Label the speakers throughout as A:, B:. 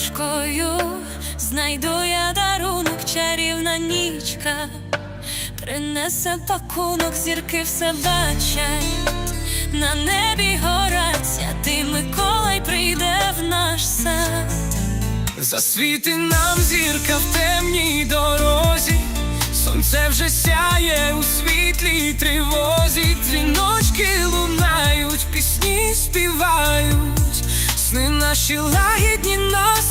A: подушкою знайду я дарунок, чарівна нічка, принесе пакунок, зірки все бачать, на небі горять, святий Миколай прийде в наш сад.
B: Засвіти нам зірка в темній дорозі, сонце вже сяє у світлій тривозі, дзвіночки лунають, пісні співають, сни наші лагідні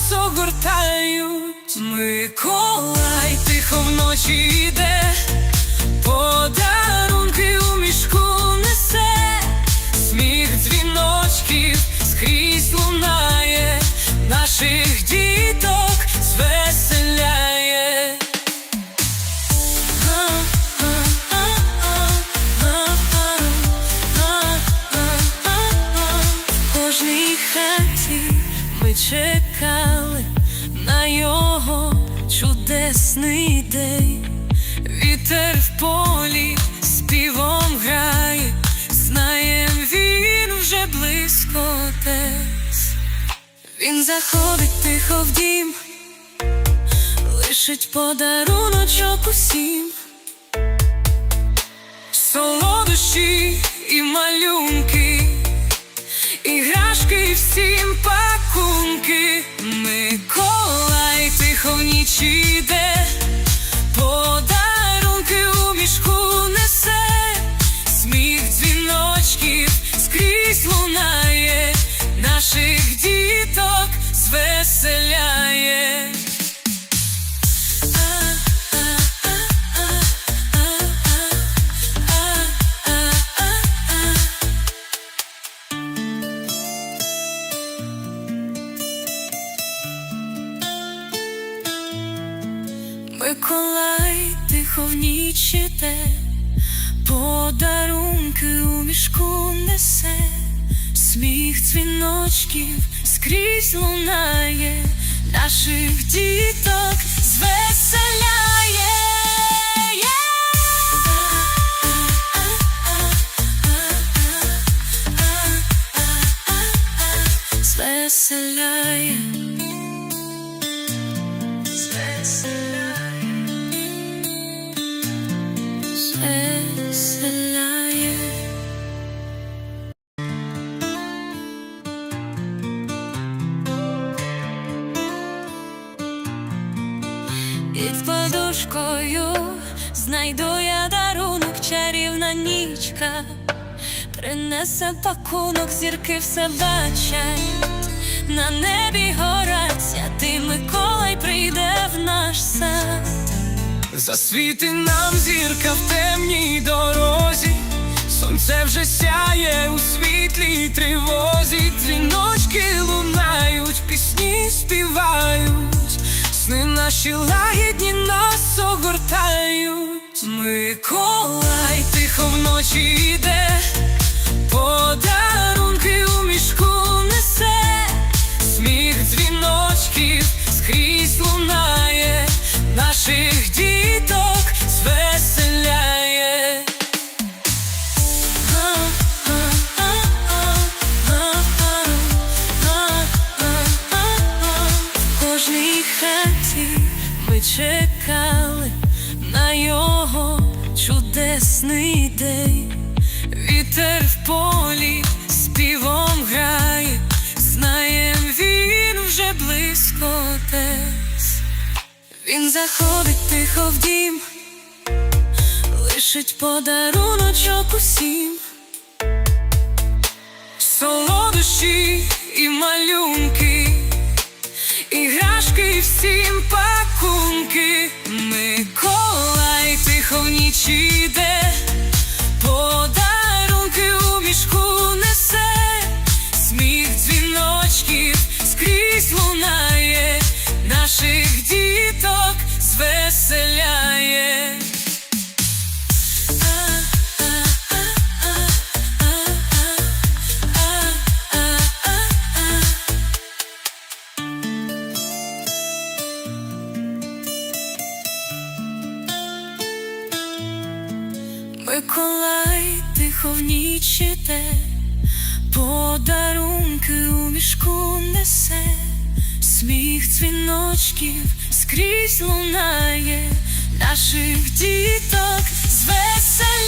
B: нас огортають. Миколай тихо вночі йде, подарунки у мішку несе, сміх дзвіночків скрізь лунає, наших
A: ми чекали на його чудесний день. Вітер в полі співом грає, знаєм він вже близько десь. Він заходить тихо в дім, лишить подаруночок усім.
B: Солодощі і малюнки, іграшки всім пакунки. Миколай тихо в ніч іде,
A: Миколай тихо в ніч подарунки у мішку несе, сміх дзвіночків скрізь лунає, наших діток звеселяє. Під подушкою знайду я дарунок, чарівна нічка, принесе пакунок, зірки все бачать, на небі горять, святий Миколай прийде в наш сад.
B: Засвіти нам зірка в темній дорозі, сонце вже сяє у світлій тривозі, дзвіночки лунають, пісні співають, сни наші лагідні нас огортають. Миколай тихо вночі йде, подарунки у мішку несе, сміх дзвіночків скрізь лунає, наших діток
A: чудесний день.
B: Вітер в полі співом грає, знаєм він вже близько десь.
A: Він заходить тихо в дім, лишить подаруночок усім.
B: Солодощі і малюнки, іграшки всім скрізь лунає, наших діток звеселяє.
A: Миколай тихо в ніч іде, подарунки у мішку несе, сміх дзвіночків скрізь лунає, наших діток звеселяє.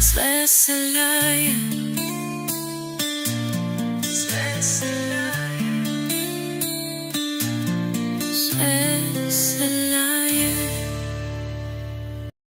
A: Звеселяє. Звеселяє.